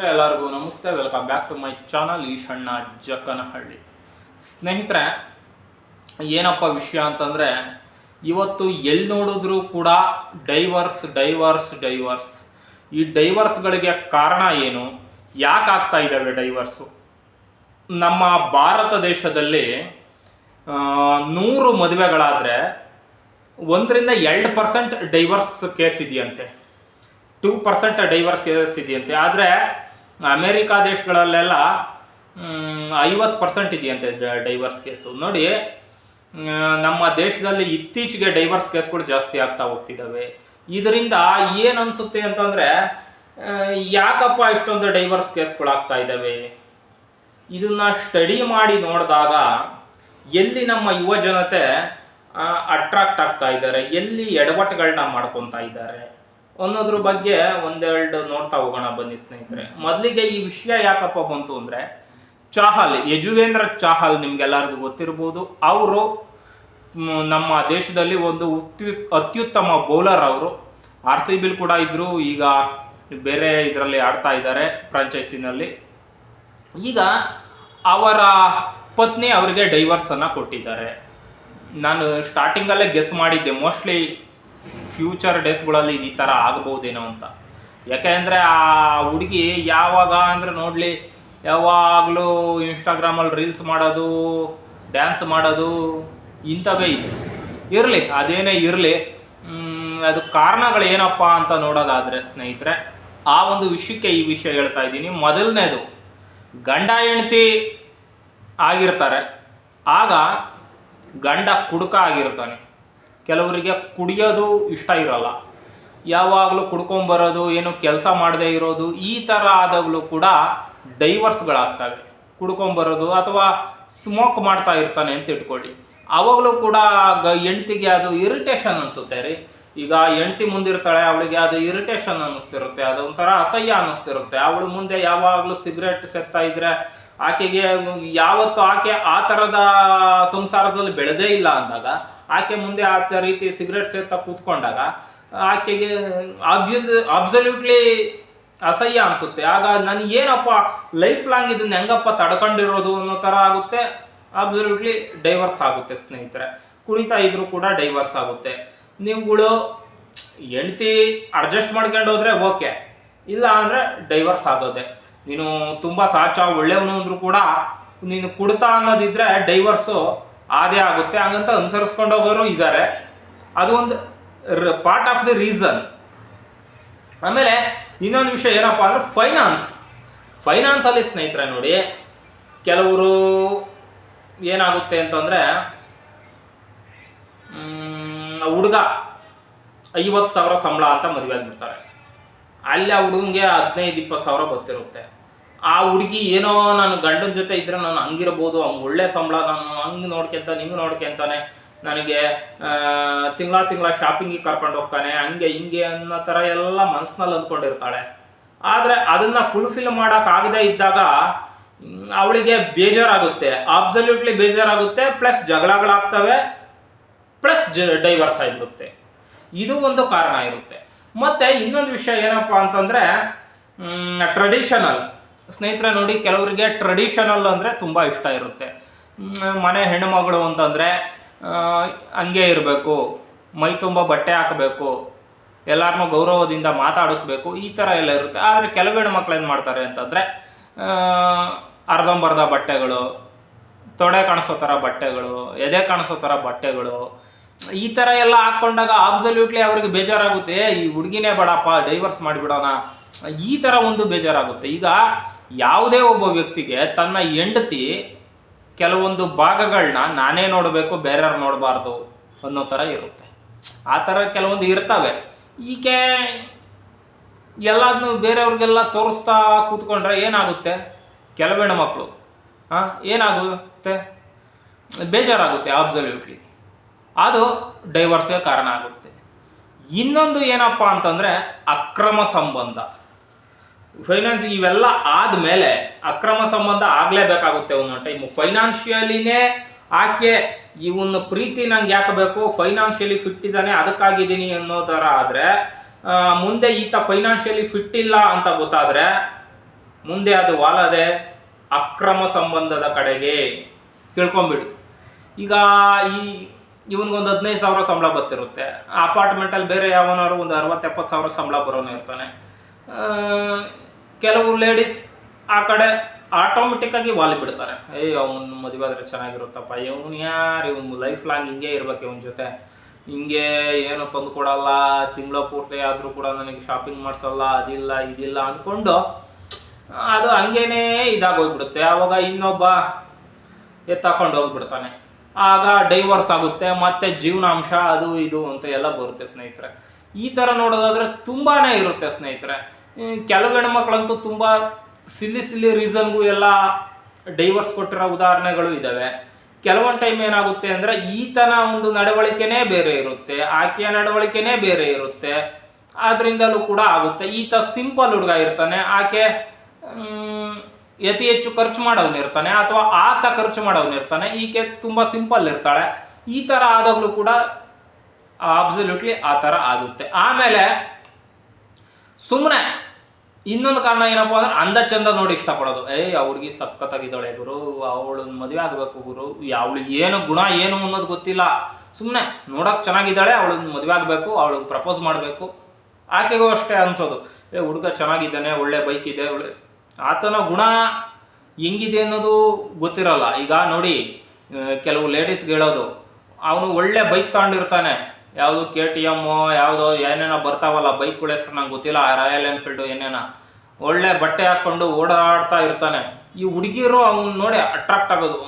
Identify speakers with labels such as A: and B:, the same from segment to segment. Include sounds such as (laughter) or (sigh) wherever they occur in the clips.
A: ಸ್ನೇಹಿತರೆ ಎಲ್ಲರಿಗೂ ನಮಸ್ತೆ. Welcome back to my channel Eshanna Jakkanahalli ಸ್ನೇಹಿತರೆ, ಏನಪ್ಪ ವಿಷಯ ಅಂತಂದರೆ, ಇವತ್ತು ಎಲ್ಲಿ ನೋಡಿದ್ರೂ ಕೂಡ ಡೈವರ್ಸ್ ಡೈವರ್ಸ್ ಡೈವರ್ಸ್. ಈ ಡೈವರ್ಸ್ಗಳಿಗೆ ಕಾರಣ ಏನು? ಯಾಕೆ ಆಗ್ತಾ ಇದ್ದಾವೆ ಡೈವರ್ಸು? ನಮ್ಮ ಭಾರತ ದೇಶದಲ್ಲಿ ನೂರು ಮದುವೆಗಳಾದರೆ ಒಂದರಿಂದ ಎರಡು ಪರ್ಸೆಂಟ್ ಡೈವರ್ಸ್ ಕೇಸ್ ಇದೆಯಂತೆ. ಟೂ ಪರ್ಸೆಂಟ್ ಡೈವರ್ಸ್ ಕೇಸ್ ಇದೆಯಂತೆ. ಆದರೆ ಅಮೇರಿಕಾ ದೇಶಗಳಲ್ಲೆಲ್ಲ ಐವತ್ತು ಪರ್ಸೆಂಟ್ ಇದೆಯಂತೆ ಡೈವರ್ಸ್ ಕೇಸು. ನೋಡಿ ನಮ್ಮ ದೇಶದಲ್ಲಿ ಇತ್ತೀಚೆಗೆ ಡೈವರ್ಸ್ ಕೇಸ್ಗಳು ಜಾಸ್ತಿ ಆಗ್ತಾ ಹೋಗ್ತಿದ್ದಾವೆ. ಇದರಿಂದ ಏನು ಅನಿಸುತ್ತೆ ಅಂತಂದರೆ ಯಾಕಪ್ಪ ಇಷ್ಟೊಂದು ಡೈವರ್ಸ್ ಕೇಸ್ಗಳು ಆಗ್ತಾ ಇದ್ದಾವೆ? ಇದನ್ನು ಸ್ಟಡಿ ಮಾಡಿ ನೋಡಿದಾಗ ಎಲ್ಲಿ ನಮ್ಮ ಯುವ ಜನತೆ ಅಟ್ರಾಕ್ಟ್ ಆಗ್ತಾ ಇದ್ದಾರೆ, ಎಲ್ಲಿ ಎಡವಟ್ಟುಗಳನ್ನ ಮಾಡ್ಕೊತಾ ಇದ್ದಾರೆ? ಅನ್ನೋದ್ರ ಬಗ್ಗೆ ಒಂದೆರಡು ನೋಡ್ತಾ ಹೋಗೋಣ ಬನ್ನಿ ಸ್ನೇಹಿತರೆ. ಮೊದಲಿಗೆ ಈ ವಿಷಯ ಯಾಕಪ್ಪ ಬಂತು ಅಂದರೆ, ಚಾಹಲ್, ಯಜುವೇಂದ್ರ ಚಾಹಲ್ ನಿಮ್ಗೆಲ್ಲರಿಗೂ ಗೊತ್ತಿರ್ಬೋದು. ಅವರು ನಮ್ಮ ದೇಶದಲ್ಲಿ ಒಂದು ಅತ್ಯುತ್ತಮ ಬೌಲರ್ ಅವರು. ಆರ್ ಸಿ ಬಿಲ್ ಕೂಡ ಇದ್ರು, ಈಗ ಬೇರೆ ಇದರಲ್ಲಿ ಆಡ್ತಾ ಇದ್ದಾರೆ ಫ್ರಾಂಚೈಸಿನಲ್ಲಿ. ಈಗ ಅವರ ಪತ್ನಿ ಅವರಿಗೆ ಡೈವರ್ಸನ್ನು ಕೊಟ್ಟಿದ್ದಾರೆ. ನಾನು ಸ್ಟಾರ್ಟಿಂಗಲ್ಲೇ ಗೆಸ್ ಮಾಡಿದ್ದೆ. ಮೋಸ್ಟ್ಲಿ ಫ್ಯೂಚರ್ ಡೇಸ್ಗಳಲ್ಲಿ ಈ ಥರ ಆಗಬಹುದೇನೋ ಅಂತ. ಯಾಕೆಂದರೆ ಆ ಹುಡುಗಿ ಯಾವಾಗ ಅಂದರೆ ನೋಡಲಿ, ಯಾವಾಗಲೂ ಇನ್ಸ್ಟಾಗ್ರಾಮಲ್ಲಿ ರೀಲ್ಸ್ ಮಾಡೋದು ಡ್ಯಾನ್ಸ್ ಮಾಡೋದು, ಇಂಥವೇ ಇತ್ತು ಇರಲಿ, ಅದೇನೇ ಇರಲಿ ಅದು ಕಾರಣಗಳು ಏನಪ್ಪ ಅಂತ ನೋಡೋದಾದರೆ ಸ್ನೇಹಿತರೆ, ಆ ಒಂದು ವಿಷಯಕ್ಕೆ ಈ ವಿಷಯ ಹೇಳ್ತಾ ಇದ್ದೀನಿ. ಮೊದಲನೇದು, ಗಂಡ ಹೆಂಡತಿ ಆಗಿರ್ತಾರೆ. ಆಗ ಗಂಡ ಕುಡುಕ ಆಗಿರ್ತಾನೆ. ಕೆಲವರಿಗೆ ಕುಡಿಯೋದು ಇಷ್ಟ ಇರಲ್ಲ. ಯಾವಾಗಲೂ ಕುಡ್ಕೊಂಬರೋದು, ಏನು ಕೆಲಸ ಮಾಡದೇ ಇರೋದು, ಈ ಥರ ಆದಾಗಲೂ ಕೂಡ ಡೈವರ್ಸ್ಗಳಾಗ್ತವೆ. ಕುಡ್ಕೊಂಬರೋದು ಅಥವಾ ಸ್ಮೋಕ್ ಮಾಡ್ತಾ ಇರ್ತಾನೆ ಅಂತ ಇಟ್ಕೊಳ್ಳಿ. ಆವಾಗಲೂ ಕೂಡ ಹೆಂಡ್ತಿಗೆ ಅದು ಇರಿಟೇಷನ್ ಅನಿಸುತ್ತೆ ರೀ. ಈಗ ಹೆಂಡ್ತಿ ಮುಂದಿರ್ತಾಳೆ, ಅವಳಿಗೆ ಅದು ಇರಿಟೇಷನ್ ಅನ್ನಿಸ್ತಿರುತ್ತೆ ಅದು ಒಂಥರ ಅಸಹ್ಯ ಅನ್ನಿಸ್ತಿರುತ್ತೆ. ಅವಳು ಮುಂದೆ ಯಾವಾಗಲೂ ಸಿಗರೆಟ್ ಸೆತ್ತಾ ಇದ್ರೆ ಆಕೆಗೆ ಯಾವತ್ತು ಆಕೆ ಆ ಥರದ ಸಂಸಾರದಲ್ಲಿ ಬೆಳೆದೇ ಇಲ್ಲ ಅಂದಾಗ, ಆಕೆ ಮುಂದೆ ಆ ರೀತಿ ಸಿಗರೆಟ್ ಸೇರ್ತಾ ಕೂತ್ಕೊಂಡಾಗ, ಆಕೆಗೆ ಅಬ್ಸಲ್ಯೂಟ್ಲಿ ಅಸಹ್ಯ ಅನಿಸುತ್ತೆ. ಆಗ ನಾನು ಏನಪ್ಪ ಲೈಫ್ ಲಾಂಗ್ ಇದನ್ನ ಹೆಂಗಪ್ಪ ತಡ್ಕೊಂಡಿರೋದು ಅನ್ನೋ ಥರ ಆಗುತ್ತೆ. ಅಬ್ಸಲ್ಯೂಟ್ಲಿ ಡೈವರ್ಸ್ ಆಗುತ್ತೆ ಸ್ನೇಹಿತರೆ. ಕುಡಿತಾ ಇದ್ರು ಕೂಡ ಡೈವರ್ಸ್ ಆಗುತ್ತೆ. ನೀವುಗಳು ಹೆಂಡ್ತಿ ಅಡ್ಜಸ್ಟ್ ಮಾಡ್ಕೊಂಡು ಹೋದ್ರೆ ಓಕೆ ಇಲ್ಲ ಅಂದರೆ ಡೈವರ್ಸ್ ಆಗೋದೆ. ನೀನು ತುಂಬ ಸಾಚ, ಒಳ್ಳೆಯವನು ಅಂದ್ರು ಕೂಡ ನೀನು ಕುಡ್ತಾ ಅನ್ನೋದಿದ್ರೆ ಡೈವರ್ಸು ಆದೇ ಆಗುತ್ತೆ. ಹಂಗಂತ ಅನುಸರಿಸ್ಕೊಂಡು ಹೋಗೋರು ಇದ್ದಾರೆ ಅದು ಒಂದು ಪಾರ್ಟ್ ಆಫ್ ದಿ ರೀಸನ್ ಆಮೇಲೆ ಇನ್ನೊಂದು ವಿಷಯ ಏನಪ್ಪ ಅಂದ್ರೆ ಫೈನಾನ್ಸ್ ಫೈನಾನ್ಸಲ್ಲಿ ಸ್ನೇಹಿತರೆ ನೋಡಿ, ಕೆಲವರು ಏನಾಗುತ್ತೆ ಅಂತಂದರೆ ಹುಡುಗ ಐವತ್ತು ಸಾವಿರ ಸಂಬಳ ಅಂತ ಮದುವೆ ಆಗಿಬಿಡ್ತಾರೆ. ಅಲ್ಲಿ ಆ ಹುಡುಗಂಗೆ ಹದಿನೈದು, ಇಪ್ಪತ್ತು ಸಾವಿರ ಗೊತ್ತಿರುತ್ತೆ. ಆ ಹುಡುಗಿ ಏನೋ ನನ್ನ ಗಂಡನ ಜೊತೆ ಇದ್ರೆ ನಾನು ಹಂಗಿರ್ಬೋದು ಅವ್ನು ಒಳ್ಳೆ ಸಂಬಳ, ನಾನು ಹಂಗೆ ನೋಡ್ಕೊಂತ ನಿಂಗೆ ನೋಡ್ಕೊಂತಾನೆ ನನಗೆ ತಿಂಗಳ ತಿಂಗಳ ಶಾಪಿಂಗಿಗೆ ಕರ್ಕೊಂಡು ಹೋಗ್ತಾನೆ, ಹಂಗೆ ಹಿಂಗೆ ಅನ್ನೋ ಥರ ಎಲ್ಲ ಮನಸ್ಸಿನಲ್ಲಿ ಅಂದ್ಕೊಂಡಿರ್ತಾಳೆ. ಆದರೆ ಅದನ್ನು ಫುಲ್ಫಿಲ್ ಮಾಡೋಕ್ಕಾಗದೇ ಇದ್ದಾಗ ಅವಳಿಗೆ ಬೇಜಾರಾಗುತ್ತೆ. ಅಬ್ಸಲ್ಯೂಟ್ಲಿ ಬೇಜಾರಾಗುತ್ತೆ ಪ್ಲಸ್ ಜಗಳಗಳಾಗ್ತವೆ ಪ್ಲಸ್ ಜ ಡೈವರ್ಸ್ ಆಗಿಬಿಡುತ್ತೆ. ಇದು ಒಂದು ಕಾರಣ ಇರುತ್ತೆ. ಮತ್ತು ಇನ್ನೊಂದು ವಿಷಯ ಏನಪ್ಪ ಅಂತಂದರೆ ಟ್ರೆಡಿಷನಲ್ ಸ್ನೇಹಿತರೆ ನೋಡಿ, ಕೆಲವರಿಗೆ ಟ್ರೆಡಿಷನಲ್ ಅಂದರೆ ತುಂಬ ಇಷ್ಟ ಇರುತ್ತೆ. ಮನೆ ಹೆಣ್ಣುಮಗಳು ಅಂತಂದರೆ ಹಂಗೆ ಇರಬೇಕು, ಮೈ ತುಂಬ ಬಟ್ಟೆ ಹಾಕಬೇಕು ಎಲ್ಲರನ್ನೂ ಗೌರವದಿಂದ ಮಾತಾಡಿಸ್ಬೇಕು, ಈ ಥರ ಎಲ್ಲ ಇರುತ್ತೆ. ಆದರೆ ಕೆಲವು ಹೆಣ್ಮಕ್ಳು ಏನು ಮಾಡ್ತಾರೆ ಅಂತಂದರೆ ಅರ್ಧಂಬರ್ಧ ಬಟ್ಟೆಗಳು, ತೊಡೆ ಕಾಣಿಸೋ ಥರ ಬಟ್ಟೆಗಳು, ಎದೆ ಕಾಣಿಸೋ ಥರ ಬಟ್ಟೆಗಳು ಈ ಥರ ಎಲ್ಲ ಹಾಕ್ಕೊಂಡಾಗ ಅಬ್ಸಲ್ಯೂಟ್ಲಿ ಅವ್ರಿಗೆ ಬೇಜಾರಾಗುತ್ತೆ. ಈ ಹುಡುಗಿನೇ ಬೇಡಪ್ಪ ಡೈವರ್ಸ್ ಮಾಡಿಬಿಡೋಣ. ಈ ಥರ ಒಂದು ಬೇಜಾರಾಗುತ್ತೆ. ಈಗ ಯಾವುದೇ ಒಬ್ಬ ವ್ಯಕ್ತಿಗೆ ತನ್ನ ಹೆಂಡತಿ ಕೆಲವೊಂದು ಭಾಗಗಳನ್ನ ನಾನೇ ನೋಡಬೇಕು, ಬೇರೆಯವ್ರು ನೋಡಬಾರ್ದು ಅನ್ನೋ ಥರ ಇರುತ್ತೆ. ಆ ಥರ ಕೆಲವೊಂದು ಇರ್ತವೆ. ಈಕೆ ಎಲ್ಲದನ್ನು ಬೇರೆಯವ್ರಿಗೆಲ್ಲ ತೋರಿಸ್ತಾ ಕೂತ್ಕೊಂಡ್ರೆ ಏನಾಗುತ್ತೆ? ಕೆಲವು ಮಕ್ಕಳು ಹಾಂ ಏನಾಗುತ್ತೆ? ಬೇಜಾರಾಗುತ್ತೆ ಅಬ್ಸಲ್ಯೂಟ್ಲಿ ಅದು ಡೈವರ್ಸ್ಗೆ ಕಾರಣ ಆಗುತ್ತೆ. ಇನ್ನೊಂದು ಏನಪ್ಪ ಅಂತಂದರೆ ಅಕ್ರಮ ಸಂಬಂಧ. ಫೈನಾನ್ಸ್ ಇವೆಲ್ಲ ಆದಮೇಲೆ ಅಕ್ರಮ ಸಂಬಂಧ ಆಗಲೇಬೇಕಾಗುತ್ತೆ ಒಂದೊಂದು ಟೈಮು ಫೈನಾನ್ಷಿಯಲಿನೇ ಆಕೆ ಇವನ್ನ ಪ್ರೀತಿ ನಂಗೆ ಯಾಕೆ ಬೇಕು? ಫೈನಾನ್ಷಿಯಲಿ ಫಿಟ್ ಇದ್ದಾನೆ ಅದಕ್ಕಾಗಿದ್ದೀನಿ ಅನ್ನೋ ಥರ ಆದರೆ ಮುಂದೆ ಈತ ಫೈನಾನ್ಷಿಯಲಿ ಫಿಟ್ ಇಲ್ಲ ಅಂತ ಗೊತ್ತಾದರೆ, ಮುಂದೆ ಅದು ವಾಲದೆ ಅಕ್ರಮ ಸಂಬಂಧದ ಕಡೆಗೆ ತಿಳ್ಕೊಂಬಿಡಿ ಈಗ ಈ ಇವನಿಗೊಂದು ಹದಿನೈದು ಸಾವಿರ ಸಂಬಳ ಬರ್ತಿರುತ್ತೆ. ಅಪಾರ್ಟ್ಮೆಂಟಲ್ಲಿ ಬೇರೆ ಯಾವನಾದ್ರು ಒಂದು ಅರವತ್ತು, ಎಪ್ಪತ್ತು ಸಾವಿರ ಸಂಬಳ ಬರೋನು ಇರ್ತಾನೆ. ಕೆಲವು ಲೇಡೀಸ್ ಆ ಕಡೆ ಆಟೋಮೆಟಿಕ್ಕಾಗಿ ವಾಲಿ ಬಿಡ್ತಾರೆ. ಏಯ್ ಅವನು ಮದುವೆ ಆದರೆ ಚೆನ್ನಾಗಿರುತ್ತಪ್ಪ. ಇವನು ಯಾರು, ಇವನು ಲೈಫ್ ಲಾಂಗ್ ಹಿಂಗೆ ಇರ್ಬೇಕು ಇವನ ಜೊತೆ. ಹಿಂಗೆ ಏನು ತಂದು ಕೊಡಲ್ಲ, ತಿಂಗಳ ಪೂರ್ತಿ ಆದರೂ ಕೂಡ ನನಗೆ ಶಾಪಿಂಗ್ ಮಾಡಿಸಲ್ಲ, ಅದಿಲ್ಲ, ಇದಿಲ್ಲ ಅಂದ್ಕೊಂಡು ಅದು ಹಂಗೇನೇ ಇದಾಗೋಗ್ಬಿಡುತ್ತೆ ಆವಾಗ ಇನ್ನೊಬ್ಬ ಎತ್ತಾಕೊಂಡು ಹೋಗ್ಬಿಡ್ತಾನೆ. ಆಗ ಡೈವರ್ಸ್ ಆಗುತ್ತೆ, ಮತ್ತೆ ಜೀವನಾಂಶ ಅದು ಇದು ಅಂತ ಎಲ್ಲ ಬರುತ್ತೆ ಸ್ನೇಹಿತರೆ. ಈ ಥರ ನೋಡೋದಾದ್ರೆ ತುಂಬಾ ಇರುತ್ತೆ ಸ್ನೇಹಿತರೆ. ಕೆಲವು ಹೆಣ್ಮಕ್ಳಂತೂ ತುಂಬ ಸಿಲ್ಲಿ ಸಿಲ್ಲಿ ರೀಸನ್ಗೂ ಎಲ್ಲ ಡೈವರ್ಸ್ ಕೊಟ್ಟಿರೋ ಉದಾಹರಣೆಗಳು ಇದ್ದಾವೆ ಕೆಲವೊಂದು ಟೈಮ್ ಏನಾಗುತ್ತೆ ಅಂದರೆ ಈತನ ಒಂದು ನಡವಳಿಕೆನೇ ಬೇರೆ ಇರುತ್ತೆ, ಆಕೆಯ ನಡವಳಿಕೆನೇ ಬೇರೆ ಇರುತ್ತೆ. ಆದ್ರಿಂದಲೂ ಕೂಡ ಆಗುತ್ತೆ. ಈತ ಸಿಂಪಲ್ ಹುಡುಗ ಇರ್ತಾನೆ, ಆಕೆ ಅತಿ ಹೆಚ್ಚು ಖರ್ಚು ಮಾಡೋನಿರ್ತಾನೆ ಅಥವಾ ಆತ ಖರ್ಚು ಮಾಡೋನಿರ್ತಾನೆ ಈಕೆ ತುಂಬ ಸಿಂಪಲ್ ಇರ್ತಾಳೆ. ಈ ಥರ ಆದಾಗಲೂ ಕೂಡ ಆಬ್ಸಲ್ಯೂಟ್ಲಿ ಆ ಥರ ಆಗುತ್ತೆ. ಆಮೇಲೆ ಸುಮ್ಮನೆ ಇನ್ನೊಂದು ಕಾರಣ ಏನಪ್ಪ ಅಂದ್ರೆ ಅಂದ ಚಂದ ನೋಡಿ ಇಷ್ಟಪಡೋದು. ಏಯ್, ಆ ಸಕ್ಕತ್ತಾಗಿದ್ದಾಳೆ ಗುರು ಅವಳು ಮದುವೆ ಆಗಬೇಕು ಗುರು ಅವಳಿಗೆ ಏನು ಗುಣ ಏನು ಅನ್ನೋದು ಗೊತ್ತಿಲ್ಲ. ಸುಮ್ಮನೆ ನೋಡೋಕೆ ಚೆನ್ನಾಗಿದ್ದಾಳೆ ಅವಳನ್ನ ಮದುವೆ ಆಗಬೇಕು ಅವಳನ್ನ ಪ್ರಪೋಸ್ ಮಾಡಬೇಕು. ಆಕೆಗೂ ಅಷ್ಟೇ ಅನ್ಸೋದು. ಏ, ಹುಡುಗ ಚೆನ್ನಾಗಿದ್ದಾನೆ, ಒಳ್ಳೆ ಬೈಕ್ ಇದೆ, ಒಳ್ಳೆ ಆತನ ಗುಣ ಹೆಂಗಿದೆ ಅನ್ನೋದು ಗೊತ್ತಿರಲ್ಲ. ಈಗ ನೋಡಿ ಕೆಲವು ಲೇಡೀಸ್ಗೆ ಹೇಳೋದು, ಅವನು ಒಳ್ಳೆ ಬೈಕ್ ತಗೊಂಡಿರ್ತಾನೆ. ಯಾವುದು ಕೆ ಟಿ ಎಮ್ಮು ಯಾವುದೋ ಏನೇನೋ ಬರ್ತಾವಲ್ಲ ಬೈಕ್ಗಳ ಹೆಸರು ನಂಗೆ ಗೊತ್ತಿಲ್ಲ ರಾಯಲ್ ಎನ್ಫೀಲ್ಡು ಏನೇನೋ. ಒಳ್ಳೆ ಬಟ್ಟೆ ಹಾಕ್ಕೊಂಡು ಓಡಾಡ್ತಾ ಇರ್ತಾನೆ. ಈ ಹುಡುಗಿರು ಅವ್ನು ನೋಡಿ ಅಟ್ರಾಕ್ಟ್ ಆಗೋದು.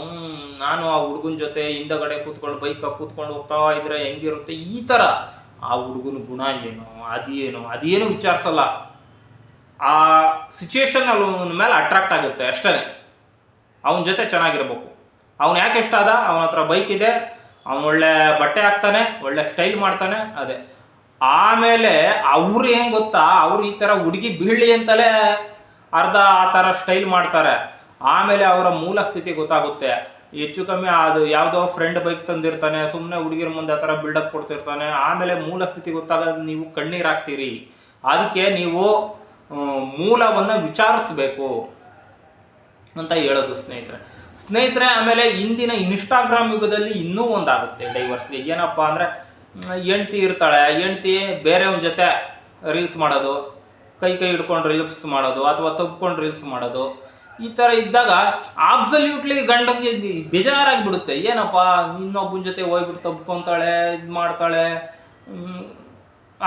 A: ನಾನು ಆ ಹುಡುಗನ ಜೊತೆ ಹಿಂದಗಡೆ ಕೂತ್ಕೊಂಡು ಬೈಕ್ ಕೂತ್ಕೊಂಡು ಹೋಗ್ತಾ ಇದ್ರೆ ಹೆಂಗಿರುತ್ತೆ? ಈ ಥರ ಆ ಹುಡುಗನ ಗುಣ ಏನು? ಅದೇನು? ಅದೇನು ವಿಚಾರಿಸಲ್ಲ. ಆ ಸಿಚುಯೇಷನ್ ಅವನ ಮೇಲೆ ಅಟ್ರಾಕ್ಟ್ ಆಗುತ್ತೆ ಅಷ್ಟೇ ಅವನ ಜೊತೆ ಚೆನ್ನಾಗಿರ್ಬೇಕು. ಅವನು ಯಾಕೆ ಇಷ್ಟ ಆದ? ಅವನ ಹತ್ರ ಬೈಕ್ ಇದೆ. ಅವನು ಒಳ್ಳೆ ಬಟ್ಟೆ ಹಾಕ್ತಾನೆ, ಒಳ್ಳೆ ಸ್ಟೈಲ್ ಮಾಡ್ತಾನೆ, ಅದೇ. ಆಮೇಲೆ ಅವ್ರು ಏನು ಗೊತ್ತಾ? ಅವ್ರು ಈ ಥರ ಹುಡುಗಿ ಬೀಳಿ ಅಂತಲೇ ಅರ್ಧ ಆ ಥರ ಸ್ಟೈಲ್ ಮಾಡ್ತಾರೆ. ಆಮೇಲೆ ಅವರ ಮೂಲ ಸ್ಥಿತಿ ಗೊತ್ತಾಗುತ್ತೆ. ಹೆಚ್ಚು ಕಮ್ಮಿ ಅದು ಯಾವುದೋ ಫ್ರೆಂಡ್ ಬೈಕ್ ತಂದಿರ್ತಾನೆ ಸುಮ್ಮನೆ ಹುಡುಗಿರ ಮುಂದೆ ಆ ಥರ ಬಿಲ್ಡಪ್ ಕೊಡ್ತಿರ್ತಾನೆ. ಆಮೇಲೆ ಮೂಲ ಸ್ಥಿತಿ ಗೊತ್ತಾಗೋದು ನೀವು ಕಣ್ಣೀರು ಹಾಕ್ತೀರಿ. ಅದಕ್ಕೆ ನೀವು ಮೂಲವನ್ನು ವಿಚಾರಿಸ್ಬೇಕು ಅಂತ ಹೇಳೋದು ಸ್ನೇಹಿತರೆ. ಸ್ನೇಹಿತರೆ, ಆಮೇಲೆ ಇಂದಿನ ಇನ್ಸ್ಟಾಗ್ರಾಮ್ ಯುಗದಲ್ಲಿ ಇನ್ನೂ ಒಂದಾಗುತ್ತೆ ಡೈವರ್ಸ್ಗೆ ಏನಪ್ಪ ಅಂದರೆ ಹೆಂಡ್ತಿ ಇರ್ತಾಳೆ, ಹೆಂಡ್ತಿ ಬೇರೆಯವನ ಜೊತೆ ರೀಲ್ಸ್ ಮಾಡೋದು, ಕೈ ಕೈ ಹಿಡ್ಕೊಂಡು ರೀಲ್ಸ್ ಮಾಡೋದು ಅಥವಾ ತಬ್ಕೊಂಡು ರೀಲ್ಸ್ ಮಾಡೋದು, ಈ ಥರ ಇದ್ದಾಗ ಆಬ್ಸಲ್ಯೂಟ್ಲಿ ಗಂಡಂಗೆ ಬೇಜಾರಾಗಿಬಿಡುತ್ತೆ. ಬೇಜಾರಾಗಿ ಬಿಡುತ್ತೆ ಏನಪ್ಪ, ಇನ್ನೊಬ್ಬನ ಜೊತೆ ಹೋಗ್ಬಿಟ್ಟು ತಬ್ಕೊತಾಳೆ ಇದು ಮಾಡ್ತಾಳೆ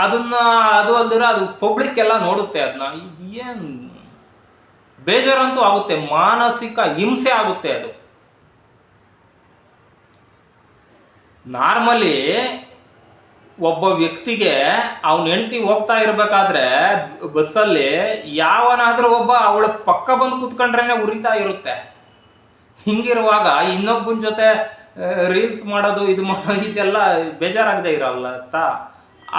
A: ಅದನ್ನ ಅದು ಅಲ್ದಿರ ಅದು ಪಬ್ಲಿಕ್ ಎಲ್ಲ ನೋಡುತ್ತೆ ಅದನ್ನ ಏನು ಬೇಜಾರಂತೂ ಆಗುತ್ತೆ, ಮಾನಸಿಕ ಹಿಂಸೆ ಆಗುತ್ತೆ ಅದು. ನಾರ್ಮಲಿ ಒಬ್ಬ ವ್ಯಕ್ತಿಗೆ ಅವನ ಹೆಂಡತಿ ಹೋಗ್ತಾ ಇರಬೇಕಾದ್ರೆ ಬಸ್ಸಲ್ಲಿ ಯಾವನಾದರೂ ಒಬ್ಬ ಅವಳ ಪಕ್ಕ ಬಂದು ಕೂತ್ಕೊಂಡ್ರೇನೆ ಉರಿತಾ ಇರುತ್ತೆ. ಹಿಂಗಿರುವಾಗ ಇನ್ನೊಬ್ಬನ ಜೊತೆ ರೀಲ್ಸ್ ಮಾಡೋದು, ಇದು ಮಾಡೋದು, ಇದೆಲ್ಲ ಬೇಜಾರಾಗದೆ ಇರಲ್ಲ ಅಂತ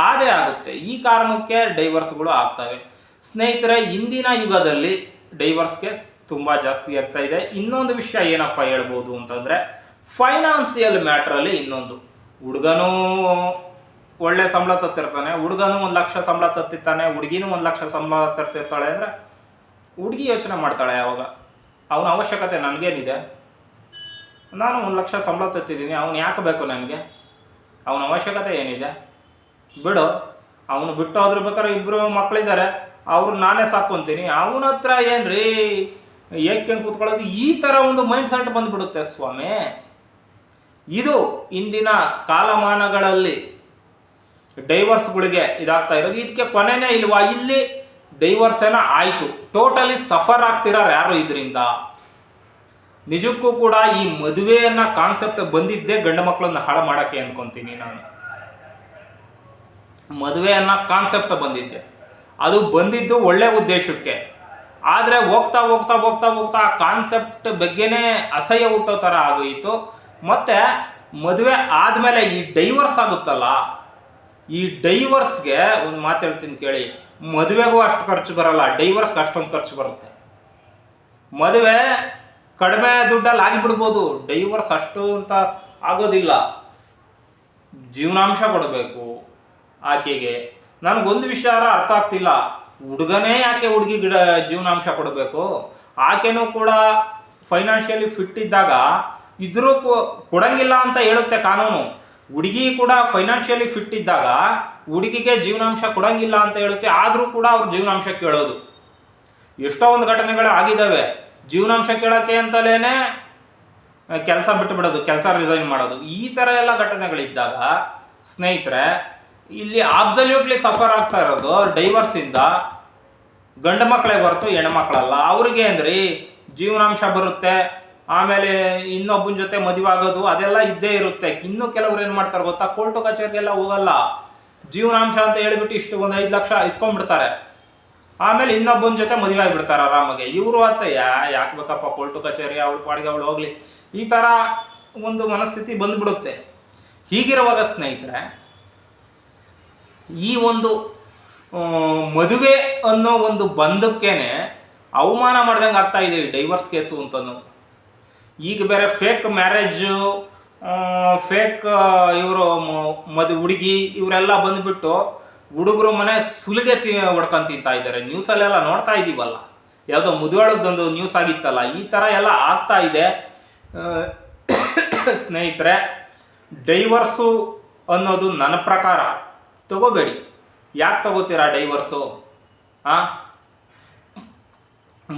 A: ಅದೇ ಆಗುತ್ತೆ. ಈ ಕಾರಣಕ್ಕೆ ಡೈವರ್ಸ್ಗಳು ಆಗ್ತವೆ. ಸ್ನೇಹಿತರೆ, ಇಂದಿನ ಯುಗದಲ್ಲಿ ಡೈವರ್ಸ್ ಕೇಸ್ ತುಂಬ ಜಾಸ್ತಿ ಆಗ್ತಾ ಇದೆ. ಇನ್ನೊಂದು ವಿಷಯ ಏನಪ್ಪ ಹೇಳ್ಬೋದು ಅಂತಂದರೆ, ಫೈನಾನ್ಸಿಯಲ್ ಮ್ಯಾಟ್ರಲ್ಲಿ ಇನ್ನೊಂದು. ಹುಡುಗನೂ ಒಳ್ಳೆ ಸಂಬಳ ತತ್ತಿರ್ತಾನೆ, ಹುಡುಗನೂ ಒಂದು ಲಕ್ಷ ಸಂಬಳ ತತ್ತಿರ್ತಾನೆ, ಹುಡುಗಿನೂ ಒಂದು ಲಕ್ಷ ಸಂಬಳ ತರ್ತಿರ್ತಾಳೆ ಅಂದರೆ ಹುಡುಗಿ ಯೋಚನೆ ಮಾಡ್ತಾಳೆ ಯಾವಾಗ ಅವನ ಅವಶ್ಯಕತೆ ನನಗೇನಿದೆ. ನಾನು ಒಂದು ಲಕ್ಷ ಸಂಬಳ ತತ್ತಿದ್ದೀನಿ, ಅವನು ಯಾಕೆ ಬೇಕು ನನಗೆ? ಅವನ ಅವಶ್ಯಕತೆ ಏನಿದೆ? ಬಿಡು, ಅವನು ಬಿಟ್ಟು ಹೋದ್ರೆ ಬೇಕಾದ್ರೆ ಇಬ್ಬರು ಮಕ್ಕಳಿದ್ದಾರೆ ಅವ್ರು ನಾನೇ ಸಾಕೊಂತೀನಿ ಅವನ ಹತ್ರ ಏನ್ರಿ, ಏಕೆ ಕೂತ್ಕೊಳ್ಳೋದು? ಈ ಥರ ಒಂದು ಮೈಂಡ್ ಸೆಟ್ ಬಂದ್ಬಿಡುತ್ತೆ ಸ್ವಾಮಿ. ಇದು ಇಂದಿನ ಕಾಲಮಾನಗಳಲ್ಲಿ ಡೈವರ್ಸ್ಗಳಿಗೆ ಇದಾಗ್ತಾ ಇರೋದು. ಇದಕ್ಕೆ ಕೊನೆನೇ ಇಲ್ವಾ? ಇಲ್ಲಿ ಡೈವರ್ಸ್ ಏನೋ ಆಯಿತು. ಟೋಟಲಿ ಸಫರ್ ಆಗ್ತಿರೋರು ಯಾರು ಇದರಿಂದ? ನಿಜಕ್ಕೂ ಕೂಡ ಈ ಮದುವೆಯನ್ನ ಕಾನ್ಸೆಪ್ಟ್ ಬಂದಿದ್ದೇ ಗಂಡು ಮಕ್ಕಳನ್ನ ಹಾಳು ಮಾಡಕ್ಕೆ ಅನ್ಕೊಂತೀನಿ ನಾನು. ಮದುವೆ ಅನ್ನೋ ಕಾನ್ಸೆಪ್ಟ್ ಬಂದಿದ್ದೆ ಅದು ಬಂದಿದ್ದು ಒಳ್ಳೆ ಉದ್ದೇಶಕ್ಕೆ. ಆದರೆ ಹೋಗ್ತಾ ಹೋಗ್ತಾ ಹೋಗ್ತಾ ಹೋಗ್ತಾ ಆ ಕಾನ್ಸೆಪ್ಟ್ ಬಗ್ಗೆನೇ ಅಸಹ್ಯ ಹುಟ್ಟೋ ಥರ ಆಗೋಯಿತು. ಮತ್ತು ಮದುವೆ ಆದಮೇಲೆ ಈ ಡೈವರ್ಸ್ ಆಗುತ್ತಲ್ಲ, ಈ ಡೈವರ್ಸ್ಗೆ ಒಂದು ಮಾತು ಹೇಳ್ತೀನಿ ಕೇಳಿ. ಮದುವೆಗೂ ಅಷ್ಟು ಖರ್ಚು ಬರಲ್ಲ ಡೈವರ್ಸ್ಗೆ ಅಷ್ಟೊಂದು ಖರ್ಚು ಬರುತ್ತೆ. ಮದುವೆ ಕಡಿಮೆ ದುಡ್ಡಲ್ಲಿ ಆಗಿಬಿಡ್ಬೋದು ಡೈವರ್ಸ್ ಅಷ್ಟು ಅಂತ ಆಗೋದಿಲ್ಲ. ಜೀವನಾಂಶ ಕೊಡಬೇಕು. ಆಕೆಗೆ, ನನಗೊಂದು ವಿಚಾರ ಅರ್ಥ ಆಗ್ತಿಲ್ಲ. ಹುಡುಗನೇ ಯಾಕೆ ಹುಡುಗಿ ಗಿಡ, ಜೀವನಾಂಶ ಕೊಡಬೇಕು? ಆಕೆನೂ ಕೂಡ ಫೈನಾನ್ಷಿಯಲಿ ಫಿಟ್ ಇದ್ದಾಗ ಇದ್ರೂ ಕೊಡಂಗಿಲ್ಲ ಅಂತ ಹೇಳುತ್ತೆ ಕಾನೂನು. ಹುಡುಗಿ ಕೂಡ ಫೈನಾನ್ಷಿಯಲಿ ಫಿಟ್ ಇದ್ದಾಗ ಹುಡುಗಿಗೆ ಜೀವನಾಂಶ ಕೊಡಂಗಿಲ್ಲ ಅಂತ ಹೇಳುತ್ತೆ, ಆದರೂ ಕೂಡ ಅವ್ರು ಜೀವನಾಂಶ ಕೇಳೋದು. ಎಷ್ಟೋ ಒಂದು ಘಟನೆಗಳು ಆಗಿದ್ದಾವೆ. ಜೀವನಾಂಶ ಕೇಳೋಕ್ಕೆ ಅಂತಲೇ ಕೆಲಸ ಬಿಟ್ಟು ಬಿಡೋದು ಕೆಲಸ ರಿಸೈನ್ ಮಾಡೋದು. ಈ ಥರ ಎಲ್ಲ ಘಟನೆಗಳಿದ್ದಾಗ, ಸ್ನೇಹಿತರೆ ಇಲ್ಲಿ ಆಬ್ಸಲ್ಯೂಟ್ಲಿ ಸಫರ್ ಆಗ್ತಾ ಇರೋದು ಡೈವರ್ಸಿಂದ ಗಂಡು ಮಕ್ಕಳೇ ಹೊರತು ಹೆಣ್ಮಕ್ಳಲ್ಲ ಅವ್ರಿಗೆ ಅಂದ್ರಿ ಜೀವನಾಂಶ ಬರುತ್ತೆ, ಆಮೇಲೆ ಇನ್ನೊಬ್ಬನ ಜೊತೆ ಮದುವೆ ಆಗೋದು, ಅದೆಲ್ಲ ಇದ್ದೇ ಇರುತ್ತೆ. ಇನ್ನು ಕೆಲವ್ರು ಏನು ಮಾಡ್ತಾರೆ ಗೊತ್ತಾ? ಕೋರ್ಟು ಕಚೇರಿಗೆಲ್ಲ ಹೋಗಲ್ಲ. ಜೀವನಾಂಶ ಅಂತ ಹೇಳ್ಬಿಟ್ಟು ಇಷ್ಟು ಒಂದು ಐದು ಲಕ್ಷ ಇಸ್ಕೊಂಡ್ಬಿಡ್ತಾರೆ. ಆಮೇಲೆ ಇನ್ನೊಬ್ಬನ ಜೊತೆ ಮದುವೆ ಆಗಿಬಿಡ್ತಾರೆ ಆರಾಮಾಗಿ. ಇವರು ಅಂತ ಯಾ, ಯಾಕೆ ಬೇಕಪ್ಪ ಕೋರ್ಟು ಕಚೇರಿ, ಅವಳು ಪಾಡಿಗೆ ಅವಳು ಹೋಗ್ಲಿ. ಈ ಥರ ಒಂದು ಮನಸ್ಥಿತಿ ಬಂದ್ಬಿಡುತ್ತೆ. ಹೀಗಿರುವಾಗ ಸ್ನೇಹಿತರೆ ಈ ಒಂದು ಮದುವೆ ಅನ್ನೋ ಒಂದು ಬಂಧಕ್ಕೇನೆ ಅವಮಾನ ಮಾಡ್ದಂಗೆ ಆಗ್ತಾ ಇದೆ ಡೈವರ್ಸ್ ಕೇಸು ಅಂತನೂ. ಈಗ ಬೇರೆ ಫೇಕ್ ಮ್ಯಾರೇಜು ಫೇಕ್ ಇವರು ಮದು, ಹುಡುಗಿ, ಇವರೆಲ್ಲ ಬಂದುಬಿಟ್ಟು ಹುಡುಗರು ಮನೆ ಸುಲಿಗೆ ತಿ, ಹೊಡ್ಕೊಂಡು ತಿಂತಾ ಇದ್ದಾರೆ ನ್ಯೂಸಲ್ಲೆಲ್ಲ ನೋಡ್ತಾ ಇದ್ದೀವಲ್ಲ ಯಾವುದೋ ಮುದುವಾಳದೊಂದು ನ್ಯೂಸ್ ಆಗಿತ್ತಲ್ಲ. ಈ ಥರ ಎಲ್ಲ ಆಗ್ತಾ ಇದೆ. (coughs) ಸ್ನೇಹಿತರೆ ಡೈವರ್ಸು ಅನ್ನೋದು ನನ್ನ ಪ್ರಕಾರ ತಗೋಬೇಡಿ. ಯಾಕೆ ತಗೋತೀರಾ ಡೈವರ್ಸು? ಹಾಂ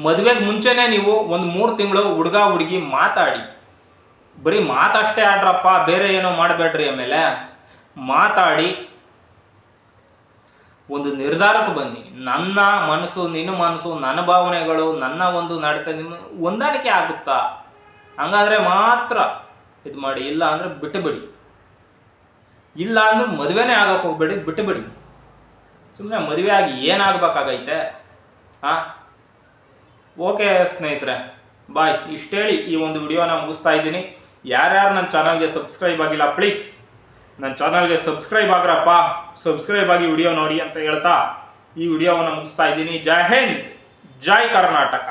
A: ಮದುವೆಗೆ ಮುಂಚೆನೇ ನೀವು ಒಂದು ಮೂರು ತಿಂಗಳು ಹುಡುಗ ಹುಡುಗಿ ಮಾತಾಡಿ. ಬರೀ ಮಾತಷ್ಟೇ ಆಡ್ರಪ್ಪ, ಬೇರೆ ಏನೋ ಮಾಡಬೇಡ್ರಿ ಆಮೇಲೆ. ಮಾತಾಡಿ. ಒಂದು ನಿರ್ಧಾರಕ್ಕೆ ಬನ್ನಿ. ನನ್ನ ಮನಸ್ಸು, ನಿನ್ನ ಮನಸ್ಸು, ನನ್ನ ಭಾವನೆಗಳು, ನನ್ನ ಒಂದು ನಡತೆ, ನಿಮ್ಮ ಹೊಂದಾಣಿಕೆ ಆಗುತ್ತಾ? ಹಂಗಾದ್ರೆ ಮಾತ್ರ ಇದು ಮಾಡಿ ಇಲ್ಲ ಅಂದರೆ ಬಿಟ್ಟು ಬಿಡಿ ಇಲ್ಲ ಅಂದ್ರೆ ಮದುವೆನೇ ಆಗಕ್ಕೆ ಹೋಗ್ಬೇಡಿ ಬಿಟ್ಟುಬಿಡಿ ಸುಮ್ಮನೆ ಮದುವೆ ಆಗಿ ಏನಾಗಬೇಕಾಗೈತೆ ಹಾಂ? ಓಕೆ ಸ್ನೇಹಿತರೆ, ಬಾಯ್. ಇಷ್ಟೇಳಿ ಈ ಒಂದು ವಿಡಿಯೋನ ಮುಗಿಸ್ತಾ ಇದ್ದೀನಿ. ಯಾರ್ಯಾರು ನನ್ನ ಚಾನಲ್ಗೆ ಸಬ್ಸ್ಕ್ರೈಬ್ ಆಗಿಲ್ಲ, ಪ್ಲೀಸ್. ನನ್ನ ಚಾನಲ್ಗೆ ಸಬ್ಸ್ಕ್ರೈಬ್ ಆಗ್ರಪ್ಪ. ಸಬ್ಸ್ಕ್ರೈಬ್ ಆಗಿ ವಿಡಿಯೋ ನೋಡಿ ಅಂತ ಹೇಳ್ತಾ ಈ ವಿಡಿಯೋವನ್ನು ಮುಗಿಸ್ತಾ ಇದ್ದೀನಿ. ಜೈ ಹಿಂದ್, ಜೈ ಕರ್ನಾಟಕ.